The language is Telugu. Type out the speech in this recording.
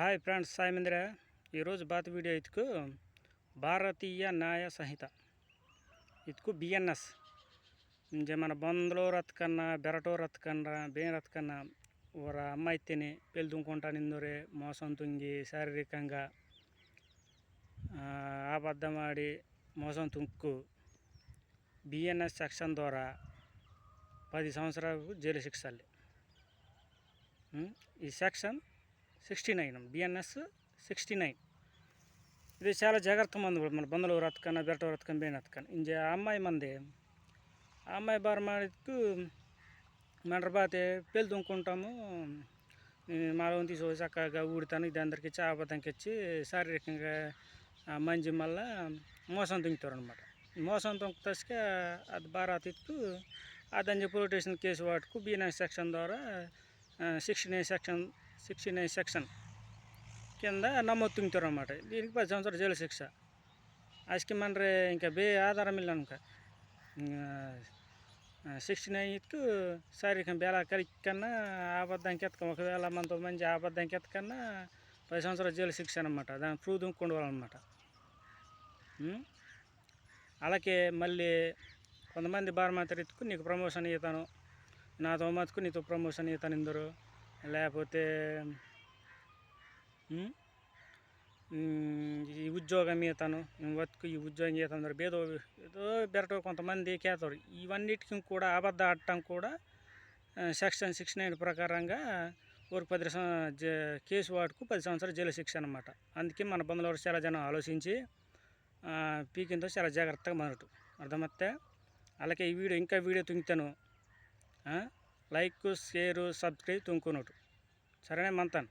హాయ్ ఫ్రెండ్స్ సాయిమింద్ర ఈరోజు బాత వీడియో ఇతుకు భారతీయ న్యాయ సంహిత. ఇతుకు బిఎన్ఎస్. మన బంద్లో రత్కన్నా బెరటో రతకన్న బేం రత్కన్నా ఓర అమ్మాయి తిని పెళ్ళి పెళ్తుంకుంటా నిందోరే మోసం తుంగి శారీరకంగా ఆబద్ధమాడి మోసం తుంకు. బిఎన్ఎస్ సెక్షన్ ద్వారా పది సంవత్సరాలకు జైలు శిక్షలు ఈ section sixty nine BNS sixty nine. ఇది చాలా జాగ్రత్త మంది కూడా మన బంధువులు రతకన్నా బెరట రతకం బేన రతకన్ ఇంజ అమ్మాయి మంది. ఆ అమ్మాయి బార మాడికు మెండ్రబాతే పేలు దుంకుంటాము మాలో తీసుకో చక్కగా ఊడితాను. ఇది అందరికీ చాపతంకి ఇచ్చి శారీరకంగా మంచి మళ్ళా మోసం దుంకుతారు అనమాట మోసం తొంకుతస్కే అది బార తిత్తు అదని చెప్పి రొటేషన్ కేసు వాటికు బీ సెక్షన్ ద్వారా sixty nine section sixty nine section కింద నమోదు తింటారన్నమాట దీనికి పది సంవత్సరాలు జైలు శిక్ష. అసకి మనరే ఇంకా బే ఆధారం ఇల్ల అనుక సిక్స్టీ నైన్కు శారీరకం బేల కన్నా ఆబద్ధానికి ఎత్తకం. ఒకవేళ మనతో మంచి ఆబద్ధానికి ఎత్తకన్నా పది సంవత్సరాలు జైలు శిక్ష అనమాట దాన్ని ప్రూవ్ దుంకుండవాలన్నమాట అలాగే మళ్ళీ కొంతమంది బారమాత ఎత్తుకు నీకు ప్రమోషన్ ఇస్తాను నాతో మతుకు నీతో ప్రమోషన్ ఇస్తాను ఇందరు. లేకపోతే ఈ ఉద్యోగం ఈతను బతుకు ఈ ఉద్యోగం ఇస్తాను ఏదో ఏదో బెరట కొంతమంది కేతారు. ఇవన్నిటికి కూడా అబద్ధ ఆడటం కూడా సెక్షన్ సిక్స్ నైన్ ప్రకారంగా ఊరికి పది జ- కేసు వాడుకు పది సంవత్సరాలు జైలు శిక్ష అనమాట అందుకే మన బంధువులు చాలా జనం ఆలోచించి పీకింతో చాలా జాగ్రత్తగా మొదలు అర్థమత్తే? అలాగే ఈ వీడియో ఇంకా వీడియో తుంగుతాను. లైక్ షేరు సబ్స్క్రైబ్ తుంకున్నట్టు సరేనే మంతాను?